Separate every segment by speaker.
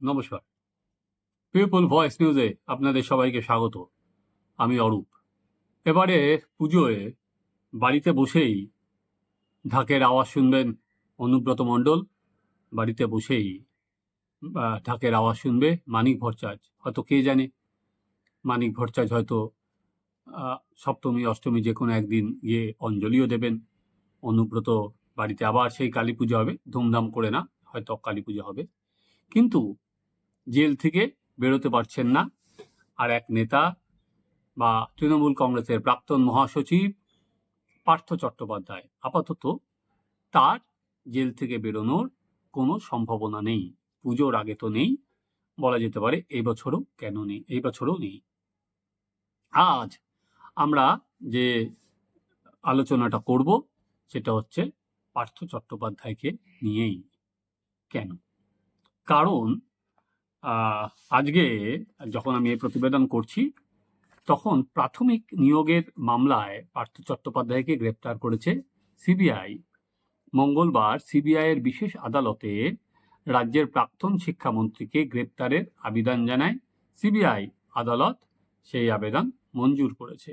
Speaker 1: নমস্কার। People voice নিউজে আপনাদের সবাইকে স্বাগত। আমি অরূপ। এবারে পুজোয় বাড়িতে বসেই ঢাকের আওয়াজ শুনবেন অনুব্রত মণ্ডল। বাড়িতে বসেই ঢাকের আওয়াজ শুনবে মানিক ভট্টাচ হয়তো কে জানে, মানিক ভট্টাচ হয়তো সপ্তমী, অষ্টমী যে কোনো একদিন গিয়ে অঞ্জলিও দেবেন। অনুব্রত বাড়িতে আবার সেই কালী পুজো হবে। ধুমধাম করে না, হয়তো কালী পুজো হবে। কিন্তু জেল থেকে বেরোতে পারছেন না। আর এক নেতা বা তৃণমূল কংগ্রেসের প্রাক্তন মহাসচিব পার্থ চট্টোপাধ্যায়, আপাতত তার জেল থেকে বেরোনোর কোনো সম্ভাবনা নেই। পুজোর আগে তো নেই, বলা যেতে পারে এই বছরও কেন নেই, এই বছরও নেই। আজ আমরা যে আলোচনাটা করব, সেটা হচ্ছে পার্থ চট্টোপাধ্যায়কে নিয়েই। কেন? কারণ আজকে যখন আমি এই প্রতিবেদন করছি, তখন প্রাথমিক নিয়োগের মামলায় পার্থ চট্টোপাধ্যায়কে গ্রেপ্তার করেছে সিবিআই। মঙ্গলবার সিবিআই এর বিশেষ আদালতে রাজ্যের প্রাক্তন শিক্ষামন্ত্রীকে গ্রেপ্তারের আবেদন জানায় সিবিআই। আদালত সেই আবেদন মঞ্জুর করেছে।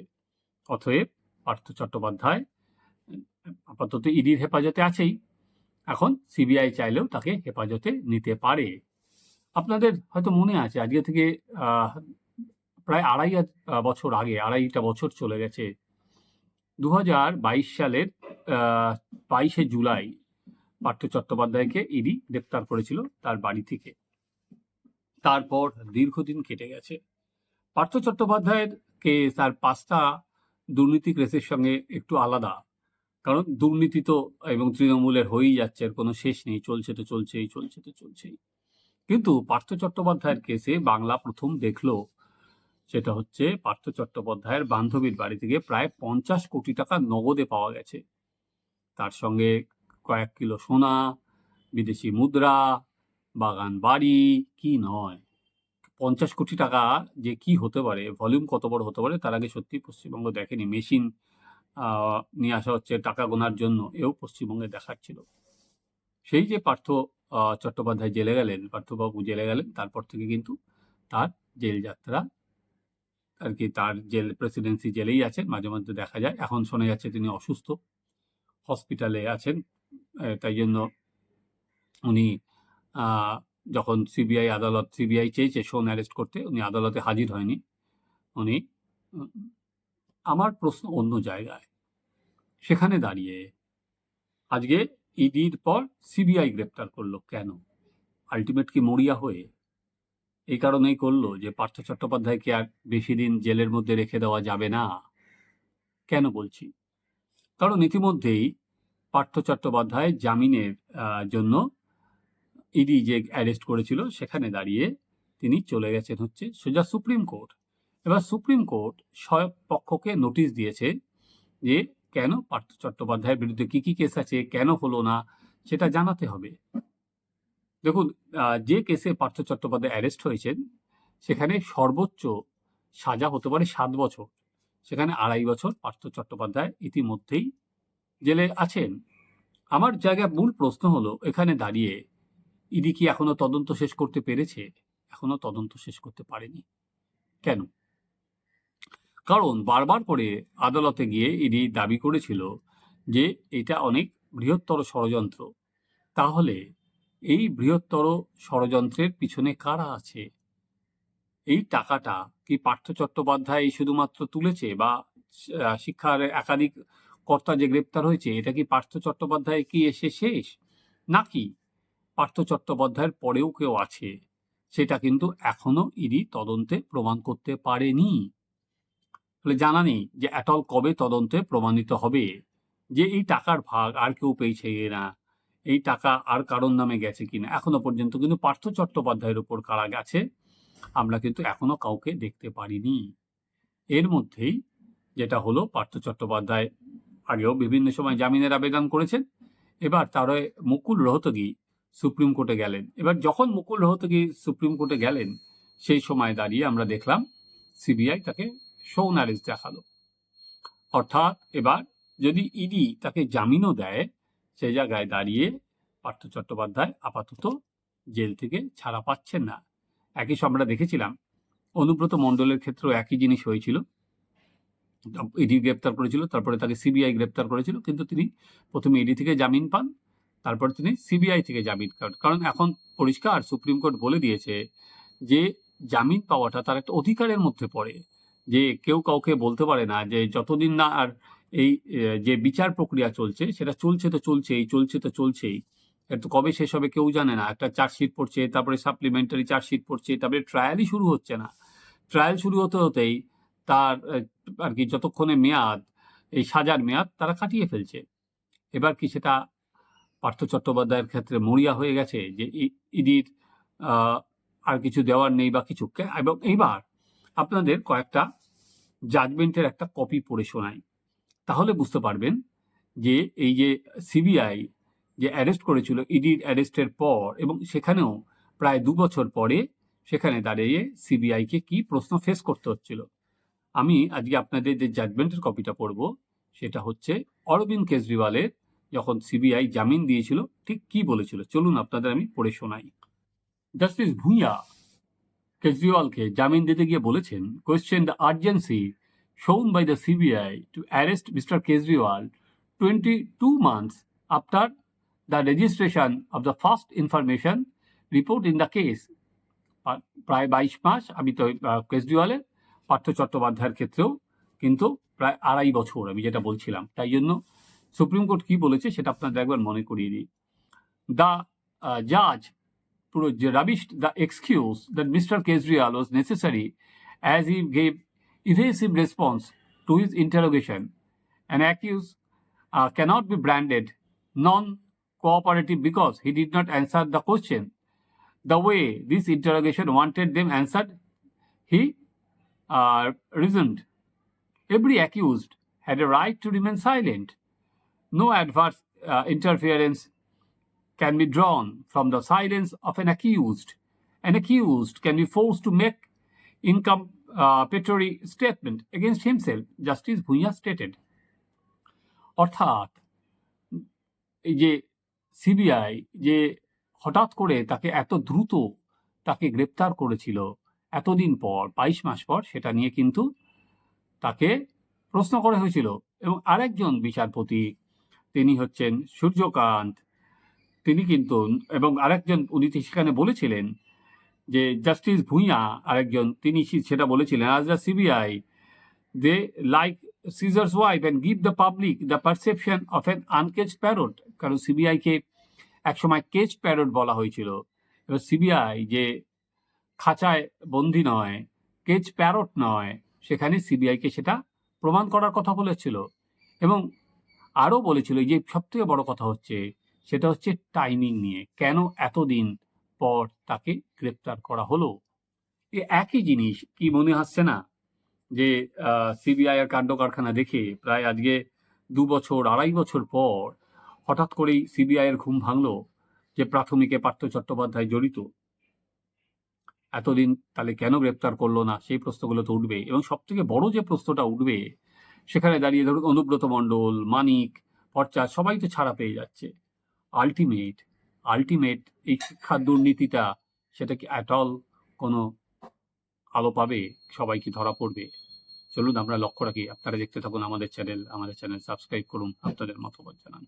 Speaker 1: অতএব পার্থ চট্টোপাধ্যায়, আপাতত ইডির হেফাজতে আছেই। এখন সিবিআই চাইলেও তাকে হেফাজতে নিতে পারে। আপনাদের হয়তো মনে আছে, আজকে থেকে প্রায় আড়াই বছর আগে, আড়াইটা বছর চলে গেছে দু হাজার বাইশ সালের বাইশে জুলাই পার্থ চট্টোপাধ্যায়কে ইডি গ্রেপ্তার করেছিল তার বাড়ি থেকে। তারপর দীর্ঘদিন কেটে গেছে। পার্থ চট্টোপাধ্যায়ের কে তার পাঁচটা দুর্নীতি কেসের সঙ্গে একটু আলাদা, কারণ দুর্নীতি তো এবং তৃণমূলের হয়েই যাচ্ছে এর কোনো শেষ নেই, চলছে তো চলছেই, চলছে তো চলছেই। কিন্তু পার্থ চট্টোপাধ্যায়ের কেসে বাংলা প্রথম দেখল। সেটা হচ্ছে পার্থ চট্টোপাধ্যায়ের বান্ধবীর বাড়ি থেকে প্রায় পঞ্চাশ কোটি টাকা নগদে পাওয়া গেছে। তার সঙ্গে কয়েক কিলো সোনা, বিদেশি মুদ্রা, বাগান বাড়ি, কি নয়। পঞ্চাশ কোটি টাকা যে কি হতে পারে, ভলিউম কত বড় হতে পারে, তার আগে সত্যি পশ্চিমবঙ্গ দেখেনি। মেশিন নিয়ে আসা হচ্ছে টাকা গোনার জন্য, এও পশ্চিমবঙ্গে দেখাচ্ছিল। সেই যে পার্থ চট্টোপাধ্যায় জেলে গেলেন, পার্থবাবু জেলে গেলেন, তারপর থেকে কিন্তু তার জেল যাত্রা আর কি, তার জেল, প্রেসিডেন্সি জেলেই আছেন, মাঝে মধ্যে দেখা যায়। এখন শোনা যাচ্ছে তিনি অসুস্থ, হসপিটালে আছেন তাই জন্য উনি যখন সিবিআই আদালত, সিবিআই চেয়েছে শোন অ্যারেস্ট করতে, উনি আদালতে হাজির হয়নি। উনি, আমার প্রশ্ন অন্য জায়গায়, সেখানে দাঁড়িয়ে আজকে ইডির পর সিবিআই গ্রেপ্তার করল কেন? আলটিমেট কি মরিয়া হয়ে? এই কারণেই করল যে পার্থ চট্টোপাধ্যায়কে আর বেশি দিন জেলের মধ্যে রেখে দেওয়া যাবে না। কেন বলছি? কারণ ইতিমধ্যেই পার্থ চট্টোপাধ্যায় জামিনের জন্য ইডি যে অ্যারেস্ট করেছিল সেখানে দাঁড়িয়ে তিনি চলে গেছেন হচ্ছে সোজা সুপ্রিম কোর্ট। এবার সুপ্রিম কোর্ট সব পক্ষকে নোটিশ দিয়েছে যে কেন পার্থ চট্টোপাধ্যায়ের বিরুদ্ধে কি কি কেস আছে, কেন হলো না, সেটা জানাতে হবে। দেখুন যে কেসে পার্থ চট্টোপাধ্যায় অ্যারেস্ট হয়েছেন, সেখানে সর্বোচ্চ সাজা হতে পারে সাত বছর। সেখানে আড়াই বছর পার্থ চট্টোপাধ্যায় ইতিমধ্যেই জেলে আছেন। আমার জায়গায় মূল প্রশ্ন হলো, এখানে দাঁড়িয়ে ইডি কি এখনও তদন্ত শেষ করতে পেরেছে? এখনও তদন্ত শেষ করতে পারেনি। কেন? কারণ বারবার করে আদালতে গিয়ে ইডি দাবি করেছিল যে এটা অনেক বৃহত্তর ষড়যন্ত্র। তাহলে এই বৃহত্তর ষড়যন্ত্রের পিছনে কারা আছে? এই টাকাটা কি পার্থ চট্টোপাধ্যায় শুধুমাত্র তুলেছে বা শিক্ষার একাধিক কর্তা যে গ্রেপ্তার হয়েছে, এটা কি পার্থ চট্টোপাধ্যায় কি এসে শেষ? নাকি পার্থ চট্টোপাধ্যায়ের পরেও কেউ আছে? সেটা কিন্তু এখনও ইডি তদন্তে প্রমাণ করতে পারেনি। ফলে জানা নেই যে অ্যাটল কবে তদন্তে প্রমাণিত হবে যে এই টাকার ভাগ আর কেউ পেয়েছে না, এই টাকা আর কারোর নামে গেছে কিনা এখনও পর্যন্ত কিন্তু পার্থ চট্টোপাধ্যায়ের উপর কারা গেছে আমরা কিন্তু এখনও কাউকে দেখতে পারিনি। এর মধ্যেই যেটা হলো, পার্থ চট্টোপাধ্যায় আগেও বিভিন্ন সময় জামিনের আবেদন করেছেন। এবার তার মুকুল রোহতগি সুপ্রিম কোর্টে গেলেন। এবার যখন মুকুল রোহতগি সুপ্রিম কোর্টে গেলেন, সেই সময় দাঁড়িয়ে আমরা দেখলাম, সিবিআই তাকে অ্যারেস্ট দেখাল। অর্থাৎ এবার যদি ইডি তাকে জামিনও দেয়, সেই জায়গায় দাঁড়িয়ে পার্থ চট্টোপাধ্যায় আপাতত জেল থেকে ছাড়া পাচ্ছেন না। একই সব আমরা দেখেছিলাম। অনুব্রত মণ্ডলের ক্ষেত্রেও একই জিনিস হয়েছিল। ইডি গ্রেপ্তার করেছিল, তারপরে তাকে সিবিআই গ্রেপ্তার করেছিল, কিন্তু তিনি প্রথমে ইডি থেকে জামিন পান, তারপর তিনি সিবিআই থেকে জামিন পান। কারণ এখন পরিষ্কার সুপ্রিম কোর্ট বলে দিয়েছে যে জামিন পাওয়াটা তার একটা অধিকারের মধ্যে পড়ে। যে কেউ কাউকে বলতে পারে না যে যতদিন না আর এই যে বিচার প্রক্রিয়া চলছে, সেটা চলছে তো চলছেই, চলছে তো চলছেই। কিন্তু কবে শেষ হবে কেউ জানে না। একটা চার্জশিট পড়ছে, তারপরে সাপ্লিমেন্টারি চার্জশিট পড়ছে, তারপরে ট্রায়ালই শুরু হচ্ছে না। ট্রায়াল শুরু হতে হতেই তার আর কি যতক্ষণে মেয়াদ, এই সাজার মেয়াদ তারা কাটিয়ে ফেলছে। এবার কি সেটা পার্থ চট্টোপাধ্যায়ের ক্ষেত্রে মরিয়া হয়ে গেছে যে ইডির আর কিছু দেওয়ার নেই বা কিছু এবং এইবার আপনাদের কয়েকটা জাজমেন্টের একটা কপি পড়ে শোনাই। তাহলে বুঝতে পারবেন যে এই যে সিবিআই যে অ্যারেস্ট করেছিল ইডির অ্যারেস্টের পর এবং সেখানেও প্রায় দু বছর পরে সেখানে দাঁড়িয়ে সিবিআইকে কি প্রশ্ন ফেস করতে হচ্ছিল। আমি আজকে আপনাদের যে জাজমেন্টের কপিটা পড়ব, সেটা হচ্ছে অরবিন্দ কেজরিওয়ালের যখন সিবিআই জামিন দিয়েছিল, ঠিক কি বলেছিল? চলুন আপনাদের আমি পড়ে শোনাই। জাস্টিস ভূঁইয়া কেজরিওয়ালকে জামিন দিতে গিয়ে বলেছেন question the urgency shown by the CBI to arrest Mr. Kejriwal 22 months after the the registration the the first information report in the case প্রায় বাইশ মাস আমি তো কেজরিওয়ালের, পার্থ চট্টোপাধ্যায়ের ক্ষেত্রেও কিন্তু প্রায় আড়াই বছর আমি যেটা বলছিলাম তাই জন্য সুপ্রিম কোর্ট কি বলেছে সেটা আপনাদের একবার মনে করিয়ে দিই দ্য জাজ rebutted the excuse that Mr. Kesriyal was necessary as he gave evasive response to his interrogation. An accused uh, cannot be branded non-cooperative because he did not answer the question the way this interrogation wanted them answered. He uh, reasoned. Every accused had a right to remain silent. No adverse uh, interference can be drawn from the silence of an accused. An accused can be forced to make inculpatory statement against himself, Justice Bhuya stated. অর্থাৎ এই যে CBI যে হঠাৎ করে তাকে এত দ্রুত তাকে গ্রেপ্তার করেছিল এতদিন পর বাইশ মাস পর সেটা নিয়ে কিন্তু তাকে প্রশ্ন করা হয়েছিল এবং আরেকজন বিচারপতি তিনি হচ্ছেন সূর্যকান্ত তিনি কিন্তু, এবং আরেকজন উনি সেখানে বলেছিলেন যে, জাস্টিস ভুঁইয়া আরেকজন, তিনি সেটা বলেছিলেন আজ the CBI they like Caesar's wife and give the public the perception of an uncaged parrot কারণ সিবিআইকে একসময় কেজ প্যারোট বলা হয়েছিল। এবার সিবিআই যে খাঁচায় বন্দি নয় কেজ প্যারট নয়, সেখানে সিবিআইকে সেটা প্রমাণ করার কথা বলেছিল। এবং আরও বলেছিল যে সবথেকে বড় কথা হচ্ছে সেটা হচ্ছে টাইমিং নিয়ে। কেন এতদিন পর তাকে গ্রেপ্তার করা হলো? এ একই জিনিস, কি মনে হচ্ছে না? যে সিবিআই এর কাণ্ড কারখানা দেখে প্রায় আজকে দু বছর, আড়াই বছর পর হঠাৎ করেই সিবিআই এর ঘুম ভাঙলো যে প্রাথমিকে পার্থ চট্টোপাধ্যায় জড়িত। এতদিন তাহলে কেন গ্রেপ্তার করল না? সেই প্রশ্নগুলো তো উঠবে। এবং সব থেকে বড় যে প্রশ্নটা উঠবে, সেখানে দাঁড়িয়ে ধরুন অনুব্রত মণ্ডল, মানিক ভট্টাচার্য সবাই তো ছাড়া পেয়ে যাচ্ছে। আলটিমেট আলটিমেট এই শিক্ষার দুর্নীতিটা সেটা কি অ্যাট অল কোনো আলো পাবে সবাই কি ধরা পড়বে। চলুন আমরা লক্ষ্য রাখি, আপনারা দেখতে থাকুন আমাদের চ্যানেল আমাদের চ্যানেল সাবস্ক্রাইব করুন, আপনাদের মতামত জানান।